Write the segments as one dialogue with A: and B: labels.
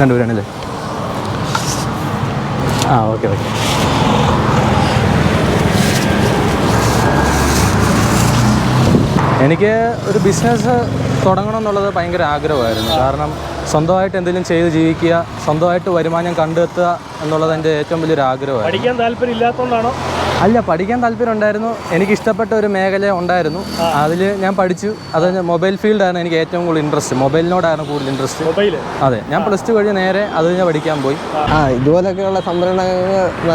A: രണ്ടുപേരാണല്ലേ? ആ okay okay. എനിക്ക് ഒരു ബിസിനസ് തുടങ്ങണം എന്നുള്ളത് ഭയങ്കര ആഗ്രഹമായിരുന്നു. കാരണം സ്വന്തമായിട്ട് എന്തെങ്കിലും ചെയ്ത് ജീവിക്കുക സ്വന്തമായിട്ട് വരുമാനം കണ്ടെത്തുക എന്നുള്ളത് എന്റെ ഏറ്റവും വലിയൊരു ആഗ്രഹമായിരുന്നു.
B: പഠിക്കാൻ താല്പര്യം ഇല്ലാത്തതുകൊണ്ടാണോ
A: അല്ല പഠിക്കാൻ താല്പര്യം ഉണ്ടായിരുന്നു എനിക്ക് ഇഷ്ടപ്പെട്ട ഒരു മേഖല ഉണ്ടായിരുന്നു. അതിൽ ഞാൻ പഠിച്ചു. അത് മൊബൈൽ ഫീൽഡാണ് എനിക്ക് ഏറ്റവും കൂടുതൽ ഇൻട്രസ്റ്റ് മൊബൈലിനോടാണ് കൂടുതൽ ഇൻട്രസ്റ്റ്
B: മൊബൈൽ
A: അതെ ഞാൻ പ്ലസ് ടു കഴിഞ്ഞ് നേരെ അത് ഞാൻ പഠിക്കാൻ പോയി.
C: ആ. ഇതുപോലൊക്കെയുള്ള സംരംഭങ്ങൾ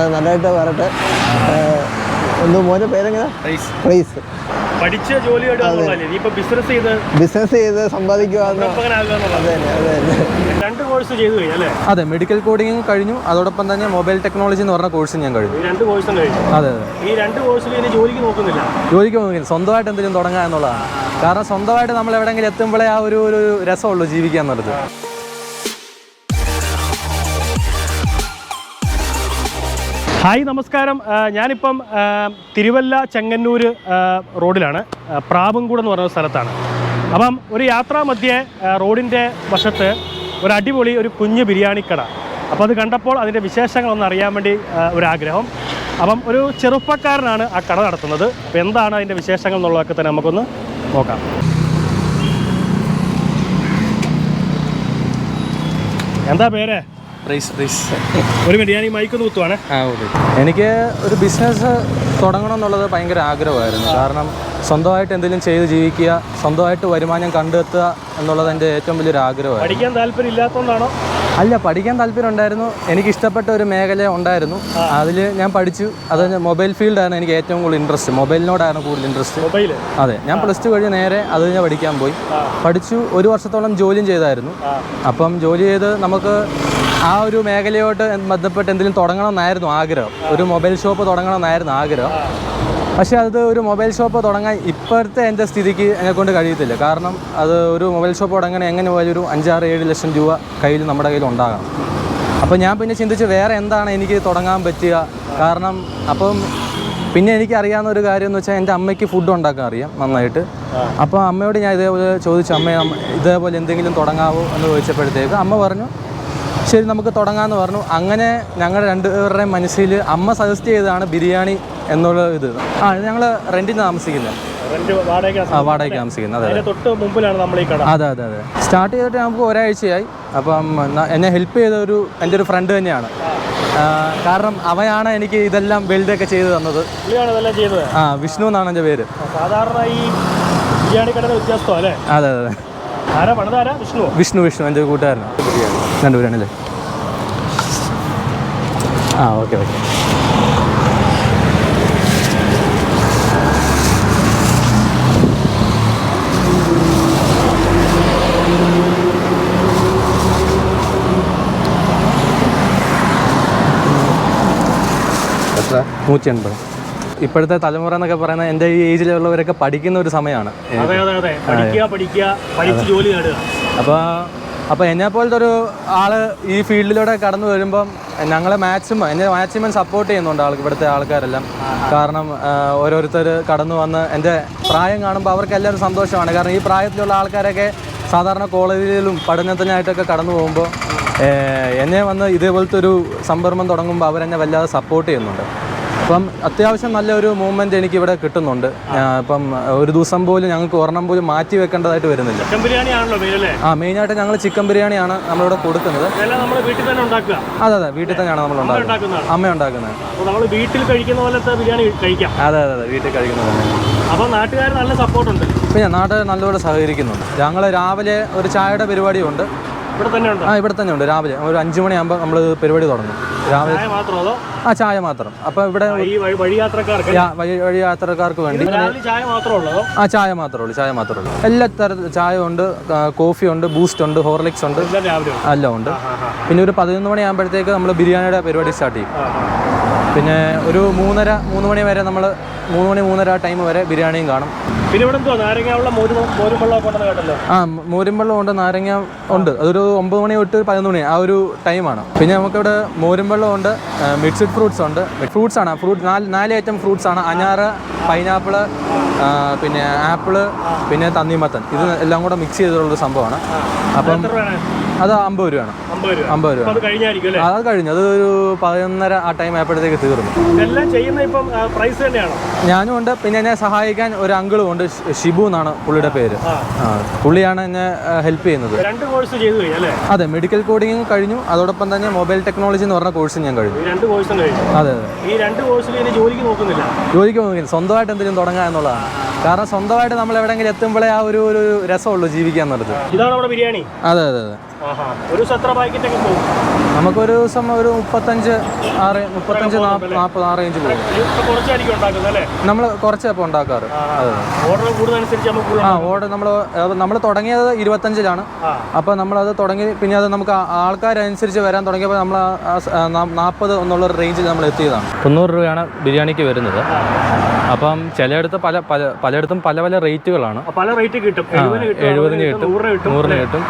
C: നല്ലതായിട്ട് വരട്ടെ. എന്തോ മോന്റെ പേരെങ്ങനെ? പ്രൈസ്
B: പഠിച്ച ജോലി നീ ഇപ്പൊ ബിസിനസ് ചെയ്ത്
C: ബിസിനസ് ചെയ്ത് സമ്പാദിക്കുക
B: രണ്ട് കോഴ്സ് ചെയ്തു കഴിഞ്ഞല്ലേ
A: അതെ മെഡിക്കൽ കോഡിങ് കഴിഞ്ഞു. അതോടൊപ്പം തന്നെ മൊബൈൽ ടെക്നോളജി എന്ന് പറഞ്ഞ കോഴ്സ് ഞാൻ കഴിഞ്ഞു.
B: ഈ രണ്ട് കോഴ്സും കഴിഞ്ഞു.
A: അതെ അതെ
B: ഈ രണ്ട് കോഴ്സിൽ ഇനി ജോലിക്ക് നോക്കുന്നില്ല.
A: ജോലിക്ക് നോക്കുന്നില്ല. സ്വന്തമായിട്ട് എന്തെങ്കിലും തുടങ്ങുക എന്നുള്ളതാണ്. കാരണം സ്വന്തമായിട്ട് നമ്മൾ എവിടെയെങ്കിലും എത്തുമ്പോഴേ ആ ഒരു ഒരു രസമുള്ളൂ ജീവിക്കുക എന്നുള്ളത്.
B: ഹായ് നമസ്കാരം. ഞാനിപ്പം തിരുവല്ല ചെങ്ങന്നൂർ റോഡിലാണ്. ആ, പ്രാവുംകൂട് എന്ന് പറയുന്ന സ്ഥലത്താണ്. അപ്പം ഒരു യാത്രാ മധ്യേ റോഡിന്റെ വശത്ത് ഒരു അടിപൊളി ഒരു കുഞ്ഞ് ബിരിയാണിക്കട അപ്പോൾ അത് കണ്ടപ്പോൾ അതിന്റെ വിശേഷങ്ങളൊന്ന് അറിയാൻ വേണ്ടി ഒരാഗ്രഹം അപ്പം ഒരു ചെറുപ്പക്കാരനാണ് ആ കട നടത്തുന്നത്. അപ്പോൾ എന്താണ് അതിന്റെ വിശേഷങ്ങൾ എന്നുള്ളതൊക്കെ തന്നെ നമുക്കൊന്ന് നോക്കാം. എന്താ പേര്?
A: പ്രൈസ് പ്രൈസ്
B: ഒരു ബിരിയാണി മൈക്കൊന്ന് കുത്തുവാണ്.
A: എനിക്ക് ഒരു ബിസിനസ് തുടങ്ങണം എന്നുള്ളത് ഭയങ്കര ആഗ്രഹമായിരുന്നു. കാരണം സ്വന്തമായിട്ട് എന്തെങ്കിലും ചെയ്ത് ജീവിക്കുക സ്വന്തമായിട്ട് വരുമാനം കണ്ടെത്തുക എന്നുള്ളത് എന്റെ ഏറ്റവും വലിയൊരു ആഗ്രഹമാണ്
B: പഠിക്കാൻ താല്പര്യം ഇല്ലാത്തതുകൊണ്ടാണോ?
A: അല്ല പഠിക്കാൻ താല്പര്യം ഉണ്ടായിരുന്നു. എനിക്ക് ഇഷ്ടപ്പെട്ട ഒരു മേഖല ഉണ്ടായിരുന്നു. അതിൽ ഞാൻ പഠിച്ചു. അത് മൊബൈൽ ഫീൽഡാണ് എനിക്ക് ഏറ്റവും കൂടുതൽ ഇൻട്രസ്റ്റ് മൊബൈലിനോടായിരുന്നു കൂടുതൽ ഇൻട്രസ്റ്റ്
B: മൊബൈൽ
A: അതെ ഞാൻ പ്ലസ് ടു കഴിഞ്ഞ് നേരെ അത് ഞാൻ പഠിക്കാൻ പോയി. പഠിച്ചു ഒരു വർഷത്തോളം ജോലിയും ചെയ്തായിരുന്നു. അപ്പം ജോലി ചെയ്ത് നമുക്ക് ആ ഒരു മേഖലയോട്ട് ബന്ധപ്പെട്ട് എന്തെങ്കിലും തുടങ്ങണമെന്നായിരുന്നു ആഗ്രഹം. ഒരു മൊബൈൽ ഷോപ്പ് തുടങ്ങണമെന്നായിരുന്നു ആഗ്രഹം. പക്ഷേ അത് ഒരു മൊബൈൽ ഷോപ്പ് തുടങ്ങാൻ ഇപ്പോഴത്തെ എന്റെ സ്ഥിതിക്ക് എന്നെ കൊണ്ട് കഴിയത്തില്ല. കാരണം അത് ഒരു മൊബൈൽ ഷോപ്പ് തുടങ്ങാൻ എങ്ങനെ പോയാലും ഒരു അഞ്ചാറ് ഏഴ് ലക്ഷം രൂപ കയ്യിൽ നമ്മുടെ കയ്യിൽ ഉണ്ടാകണം. അപ്പോൾ ഞാൻ പിന്നെ ചിന്തിച്ച് വേറെ എന്താണ് എനിക്ക് തുടങ്ങാൻ പറ്റുക? കാരണം അപ്പം പിന്നെ എനിക്ക് അറിയാവുന്ന ഒരു കാര്യം എന്ന് വെച്ചാൽ എന്റെ അമ്മയ്ക്ക് ഫുഡ് ഉണ്ടാക്കാൻ അറിയാം നന്നായിട്ട്. അപ്പോൾ അമ്മയോട് ഞാൻ ഇതേപോലെ ചോദിച്ചു അമ്മ ഇതേപോലെ എന്തെങ്കിലും തുടങ്ങാവോ? എന്ന് ചോദിച്ചപ്പോഴത്തേക്ക് അമ്മ പറഞ്ഞു ശരി നമുക്ക് തുടങ്ങാമെന്ന് പറഞ്ഞു. അങ്ങനെ ഞങ്ങളുടെ രണ്ടുപേരുടെയും മനസ്സിൽ അമ്മ സജസ്റ്റ് ചെയ്തതാണ് ബിരിയാണി എന്നുള്ള ഇത്. ആ ഞങ്ങൾ റെന്റിന് താമസിക്കുന്നത്
B: വാടക
A: വാടകയ്ക്ക് താമസിക്കുന്നത് അതെ അതെ. അതെ സ്റ്റാർട്ട് ചെയ്തിട്ട് നമുക്ക് ഒരാഴ്ചയായി. അപ്പം എന്നെ ഹെൽപ്പ് ചെയ്ത ഒരു എന്റെ ഒരു ഫ്രണ്ട് തന്നെയാണ്. കാരണം അവനാണ് എനിക്ക് ഇതെല്ലാം ഒക്കെ ചെയ്ത് തന്നത്. ആ വിഷ്ണു എന്നാണ് എന്റെ പേര്.
B: സാധാരണ ഈ ബിരിയാണി കടയുടെ വ്യത്യാസം അല്ലേ?
A: അതെ അതെ.
B: വിഷ്ണു
A: വിഷ്ണു വിഷ്ണു എന്റെ കൂട്ടുകാരനാണ് രണ്ടുപേരാണല്ലേ ആ ഓക്കെ ഓക്കെ. നൂറ്റി എൺപത് ഇപ്പോഴത്തെ തലമുറ എന്നൊക്കെ പറയുന്നത് എന്റെ ഈ ഏജിലുള്ളവരൊക്കെ പഠിക്കുന്ന ഒരു സമയമാണ്.
B: അതെ അതെ അതെ. പഠിക്കുക പഠിക്കുക പഠിച്ച് ജോലി നേടുക.
A: അപ്പോൾ അപ്പോൾ എന്നെ പോലത്തെ ഒരു ആൾ ഈ ഫീൽഡിലൂടെ കടന്നു വരുമ്പം ഞങ്ങളെ മാക്സിമം എന്നെ മാക്സിമം സപ്പോർട്ട് ചെയ്യുന്നുണ്ട് ആൾക്ക് ഇവിടുത്തെ ആൾക്കാരെല്ലാം. കാരണം ഓരോരുത്തർ കടന്നു വന്ന് എന്റെ പ്രായം കാണുമ്പോൾ അവർക്ക് എല്ലാവരും സന്തോഷമാണ്. കാരണം ഈ പ്രായത്തിലുള്ള ആൾക്കാരൊക്കെ സാധാരണ കോളേജിലും പഠനത്തിനായിട്ടൊക്കെ കടന്നു പോകുമ്പോൾ എന്നെ വന്ന് ഇതേപോലത്തെ ഒരു സംഭരണം തുടങ്ങുമ്പോൾ അവരെന്നെ വല്ലാതെ സപ്പോർട്ട് ചെയ്യുന്നുണ്ട്. അപ്പം അത്യാവശ്യം നല്ലൊരു മൂവ്മെന്റ് എനിക്ക് ഇവിടെ കിട്ടുന്നുണ്ട് ഇപ്പം ഒരു ദിവസം പോലും ഞങ്ങൾക്ക് ഒരെണ്ണം പോലും മാറ്റി വെക്കേണ്ടതായിട്ട് വരുന്നില്ല.
B: ചിക്കൻ ബിരിയാണി ആണല്ലോ
A: ആ മെയിനായിട്ട് ഞങ്ങൾ ചിക്കൻ ബിരിയാണിയാണ് നമ്മളിവിടെ കൊടുക്കുന്നത്.
B: വീട്ടിൽ തന്നെ ഉണ്ടാക്കുക?
A: അതെ അതെ വീട്ടിൽ തന്നെയാണ് നമ്മൾ ഉണ്ടാക്കുന്നത്. അമ്മ ഉണ്ടാക്കുന്നത്.
B: നമ്മൾ വീട്ടിൽ കഴിക്കുന്ന പോലത്തെ ബിരിയാണി കഴിക്കാം.
A: അതെ അതെ അതെ വീട്ടിൽ കഴിക്കുന്നത്
B: അപ്പോൾ നാട്ടുകാർ നല്ല സപ്പോർട്ടുണ്ട്
A: പിന്നെ നാട്ടുകാർ നല്ലപോലെ സഹകരിക്കുന്നുണ്ട്. ഞങ്ങൾ രാവിലെ ഒരു ചായയുടെ പരിപാടിയുണ്ട്. ആ ഇവിടെ തന്നെ ഉണ്ട്. രാവിലെ ഒരു അഞ്ചു മണിയാകുമ്പോൾ നമ്മൾ പരിപാടി തുടങ്ങും. രാവിലെ ആ ചായ മാത്രം. അപ്പോൾ ഇവിടെ
B: ഈ വഴി വഴി യാത്രക്കാർക്ക്?
A: യാ- വഴി വഴി വേണ്ടി ആ ചായ മാത്രമേ ഉള്ളൂ ചായ മാത്രമേ ഉള്ളൂ. എല്ലാ തരത്തിൽ ചായ ഉണ്ട് കോഫി ഉണ്ട് ബൂസ്റ്റ് ഉണ്ട് ഹോർലിക്സ് ഉണ്ട്.
B: എല്ലാം ഉണ്ട്.
A: പിന്നെ ഒരു പതിനൊന്ന് മണിയാകുമ്പോഴത്തേക്ക് നമ്മൾ ബിരിയാണിയുടെ പരിപാടി സ്റ്റാർട്ട് ചെയ്യും. പിന്നെ ഒരു മൂന്നര മൂന്ന് മണി വരെ നമ്മൾ മൂന്ന് മണി മൂന്നര ടൈം വരെ ബിരിയാണിയും കാണും.
B: പിന്നെ ഇവിടെ എന്തോ നാരങ്ങ വെള്ളം മോരും മോരും വെള്ളം കേട്ടല്ലോ.
A: ആ മോരുംവെള്ളം ഉണ്ട് നാരങ്ങ ഉണ്ട്. അതൊരു ഒമ്പത് മണി തൊട്ട് പതിനൊന്ന് മണി ആ ഒരു ടൈമാണ് പിന്നെ നമുക്കിവിടെ മോരുംവെള്ളം ഉണ്ട് മിക്സഡ് ഫ്രൂട്ട്സ് ഉണ്ട്. ഫ്രൂട്ട്സ് ആണ് ഫ്രൂട്ട് നാല് നാല് ഐറ്റം ഫ്രൂട്ട്സ് ആണ്. അനാറ് പൈനാപ്പിൾ പിന്നെ ആപ്പിൾ പിന്നെ തണ്ണിമത്തൻ. ഇത് എല്ലാം കൂടെ മിക്സ് ചെയ്തിട്ടുള്ളൊരു സംഭവമാണ്. അപ്പം അത് അമ്പത് രൂപയാണ്.
B: അമ്പത് രൂപ. അത്
A: കഴിഞ്ഞു. അത് ഒരു പതിനൊന്നര ആ ടൈം ആയപ്പോഴത്തേക്ക് തീർന്നു.
B: എല്ലാം ചെയ്യുന്ന ഇപ്പം പ്രൈസ് തന്നെയാണോ?
A: ഞാനും ഉണ്ട്. പിന്നെ എന്നെ സഹായിക്കാൻ ഒരു അങ്കിളും ഉണ്ട് ഷിബു എന്നാണ് പുള്ളിയുടെ പേര്. പുള്ളിയാണ് എന്നെ ഹെൽപ്പ് ചെയ്യുന്നത്.
B: രണ്ട് കോഴ്സ് ചെയ്തു അല്ലേ?
A: അതെ മെഡിക്കൽ കോഡിംഗ് കഴിഞ്ഞു. അതോടൊപ്പം തന്നെ മൊബൈൽ ടെക്നോളജി എന്ന് പറഞ്ഞ കോഴ്സും ഞാൻ കഴിഞ്ഞു.
B: രണ്ട് കോഴ്സും കഴിഞ്ഞു.
A: അതെ അതെ.
B: ഈ രണ്ട് കോഴ്സിൽ ഇനി ജോലിക്ക് നോക്കുന്നില്ല.
A: ജോലിക്ക് സ്വന്തമായിട്ട് എന്തെങ്കിലും തുടങ്ങുക എന്നുള്ളതാണ്. കാരണം സ്വന്തമായിട്ട് നമ്മൾ എവിടെയെങ്കിലും എത്തുമ്പോഴേ ആ ഒരു ഒരു രസമുള്ളൂ ജീവിക്കാൻ എന്നുള്ളത്.
B: ഇതാണ് നമ്മുടെ ബിരിയാണി?
A: അതെ അതെ അതെ.
B: ഒരു ദിവസം എത്ര പാക്കറ്റ് ഒക്കെ പോകും
A: നമുക്കൊരു ദിവസം ഒരു മുപ്പത്തഞ്ച് ആറ് മുപ്പത്തഞ്ച് നാൽപ്പത് ആ റേഞ്ച് പോകും നമ്മൾ കുറച്ച് അപ്പോൾ ഉണ്ടാക്കാറ്. ആ ഓർഡർ നമ്മൾ നമ്മൾ തുടങ്ങിയത് ഇരുപത്തഞ്ചിലാണ്. അപ്പോൾ നമ്മളത് തുടങ്ങി പിന്നെ അത് നമുക്ക് ആൾക്കാരനുസരിച്ച് വരാൻ തുടങ്ങിയപ്പോൾ നമ്മൾ നാൽപ്പത് എന്നുള്ള റേഞ്ചിൽ നമ്മൾ എത്തിയതാണ്. തൊണ്ണൂറ് രൂപയാണ് ബിരിയാണിക്ക് വരുന്നത്. അപ്പം ചിലയിടത്ത് പല പല പലയിടത്തും പല പല റേറ്റുകളാണ്
B: പല റേറ്റ് കിട്ടും. എഴുപതിന് കിട്ടും നൂറിന് കിട്ടും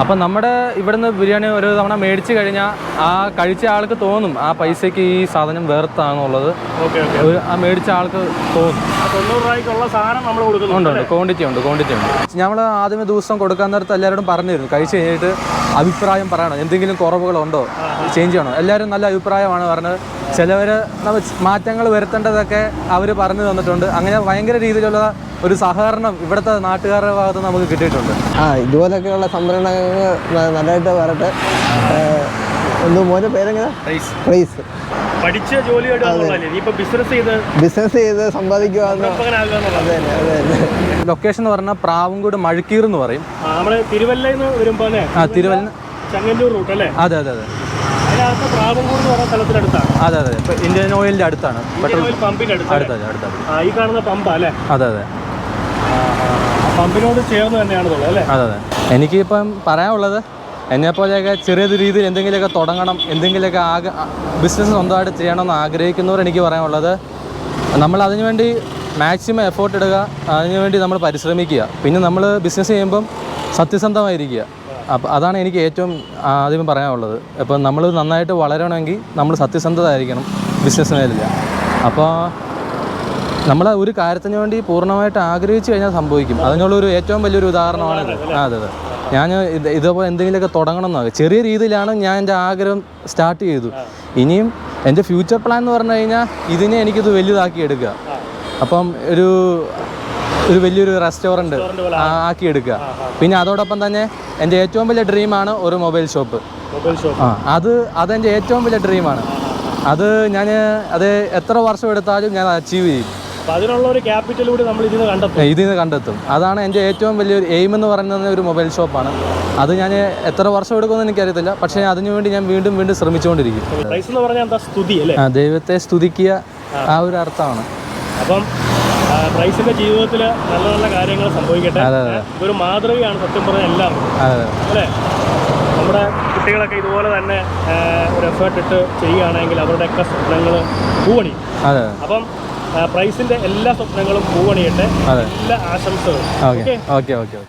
B: അപ്പം
A: അപ്പം നമ്മുടെ ഇവിടുന്ന് ബിരിയാണി ഒരു തവണ മേടിച്ച് കഴിഞ്ഞാൽ ആ കഴിച്ച ആൾക്ക് തോന്നും ആ പൈസയ്ക്ക് ഈ സാധനം വേർത്താന്നുള്ളത്
B: ഓക്കെ
A: ആ മേടിച്ച ആൾക്ക് തോന്നും.
B: ആ രൂപയ്ക്കുള്ള സാധനം നമ്മൾ
A: ഉണ്ട് ഉണ്ട്. ക്വാണ്ടിറ്റി ഉണ്ട് ക്വാണ്ടിറ്റി ഉണ്ട്. നമ്മൾ ആദ്യമേ ദിവസം കൊടുക്കാൻ നേരത്ത് എല്ലാവരോടും പറഞ്ഞിരുന്നു. കഴിച്ച് കഴിഞ്ഞിട്ട് അഭിപ്രായം പറയണം. എന്തെങ്കിലും കുറവുകളുണ്ടോ ചേഞ്ച് ചെയ്യണോ? എല്ലാവരും നല്ല അഭിപ്രായമാണ് പറഞ്ഞത്. ചിലവർ മാറ്റങ്ങൾ വരുത്തേണ്ടതൊക്കെ അവർ പറഞ്ഞു തന്നിട്ടുണ്ട്. അങ്ങനെ ഭയങ്കര രീതിയിലുള്ള ഒരു സഹകരണം ഇവിടുത്തെ നാട്ടുകാരുടെ ഭാഗത്ത് നമുക്ക് കിട്ടിയിട്ടുണ്ട്.
C: ആ ഇതുപോലൊക്കെയുള്ള സംരംഭങ്ങൾ നല്ലതായിട്ട് വരട്ടെ. ഒന്ന് എന്തോ മോന്റെ പേരെങ്ങനെ? പ്രൈസ്
B: പഠിച്ച ജോലി നീ ഇപ്പൊ ബിസിനസ് ചെയ്ത്
C: ബിസിനസ് ചെയ്ത് സമ്പാദിക്കുക
A: ലൊക്കേഷൻ എന്ന് പറഞ്ഞാൽ പ്രാവുംകൂട് മഴക്കീർ എന്ന് പറയും.
B: ആ, നമ്മൾ തിരുവല്ല നിന്ന് വരുമ്പോ അല്ലേ?
A: ആ തിരുവല്ല
B: ചങ്ങന്നൂർ റൂട്ട് അല്ലേ?
A: അതെ അതെ അതെ. അതെ അതെ ഇപ്പം ഇന്ത്യൻ ഓയിലിന്റെ അടുത്താണ്.
B: പെട്രോൾ ഓയിൽ പമ്പിന്റെ അടുത്താണ്.
A: അടുത്ത അടുത്തത്
B: ഈ കാണുന്ന പമ്പ അല്ലേ?
A: അതെ അതെ.
B: ആ പമ്പിനോട് ചേർന്ന് തന്നെയാണ് ഉള്ളത് അല്ലേ?
A: അതെ അതെ. എനിക്കിപ്പം പറയാനുള്ളത് എന്നെപ്പോലെയൊക്കെ ചെറിയ രീതിയിൽ എന്തെങ്കിലുമൊക്കെ തുടങ്ങണം എന്തെങ്കിലുമൊക്കെ ആഗ ബിസിനസ് സ്വന്തമായിട്ട് ചെയ്യണമെന്ന് ആഗ്രഹിക്കുന്നവർ എനിക്ക് പറയാനുള്ളത് നമ്മൾ അതിനുവേണ്ടി മാക്സിമം എഫേർട്ട് ഇടുക അതിനുവേണ്ടി നമ്മൾ പരിശ്രമിക്കുക. പിന്നെ നമ്മൾ ബിസിനസ് ചെയ്യുമ്പം സത്യസന്ധമായിരിക്കുക. അപ്പം അതാണ് എനിക്ക് ഏറ്റവും ആദ്യം പറയാനുള്ളത്. ഇപ്പം നമ്മൾ നന്നായിട്ട് വളരണമെങ്കിൽ നമ്മൾ സത്യസന്ധത ആയിരിക്കണം ബിസിനസ് മേലില്ല. അപ്പോൾ നമ്മൾ ഒരു കാര്യത്തിന് വേണ്ടി പൂർണമായിട്ട് ആഗ്രഹിച്ചു കഴിഞ്ഞാൽ സംഭവിക്കും. അതിനുള്ളൊരു ഏറ്റവും വലിയൊരു ഉദാഹരണമാണ് അതെ അതെ. ഞാൻ ഇത് ഇതേപോലെ എന്തെങ്കിലുമൊക്കെ തുടങ്ങണം എന്നാണ് ചെറിയ രീതിയിലാണ് ഞാൻ എന്റെ ആഗ്രഹം സ്റ്റാർട്ട് ചെയ്തു. ഇനിയും എന്റെ ഫ്യൂച്ചർ പ്ലാൻ എന്ന് പറഞ്ഞു കഴിഞ്ഞാൽ ഇതിനെ എനിക്കിത് വലുതാക്കി എടുക്കുക. അപ്പം ഒരു ഒരു വലിയൊരു റെസ്റ്റോറന്റ് ആക്കി എടുക്കുക. പിന്നെ അതോടൊപ്പം തന്നെ എന്റെ ഏറ്റവും വലിയ ഡ്രീമാണ് ഒരു മൊബൈൽ ഷോപ്പ്
B: മൊബൈൽ ഷോപ്പ്
A: ആ അത് അതെന്റെ ഏറ്റവും വലിയ ഡ്രീമാണ് അത് ഞാൻ അത് എത്ര വർഷം എടുത്താലും ഞാൻ അച്ചീവ് ചെയ്യും.
B: അപ്പൊ അതിനുള്ള ഒരു ക്യാപിറ്റൽ കൂടി നമ്മൾ കണ്ടെത്തും.
A: ഇതിൽ നിന്ന് കണ്ടെത്തും. അതാണ് എന്റെ ഏറ്റവും വലിയൊരു എയിം എന്ന് പറയുന്നത് ഒരു മൊബൈൽ ഷോപ്പാണ് അത് ഞാൻ എത്ര വർഷം എടുക്കുമെന്ന് എനിക്കറിയത്തില്ല. പക്ഷേ അതിനുവേണ്ടി ഞാൻ വീണ്ടും വീണ്ടും ശ്രമിച്ചുകൊണ്ടിരിക്കും.
B: പ്രൈസ് എന്ന് പറഞ്ഞാൽ എന്താ? സ്തുതി അല്ലേ?
A: ദൈവത്തെ സ്തുതിക്കുക ആ. ഒരു അർത്ഥമാണ്.
B: അപ്പം പ്രൈസിന്റെ ജീവിതത്തിൽ നല്ല നല്ല കാര്യങ്ങൾ സംഭവിക്കട്ടെ. ഇതൊരു മാതൃകയാണ് സത്യം പറഞ്ഞ എല്ലാവർക്കും. അല്ലേ? നമ്മുടെ കുട്ടികളൊക്കെ ഇതുപോലെ തന്നെ ഒരു എഫേർട്ട് ഇട്ട് ചെയ്യുകയാണെങ്കിൽ അവരുടെയൊക്കെ സ്വപ്നങ്ങൾ
A: പൂവണി
B: അപ്പം പ്രൈസിന്റെ എല്ലാ സ്വപ്നങ്ങളും പൂവണിയട്ടെ എല്ലാ ആശംസകളും.
A: Okay okay okay.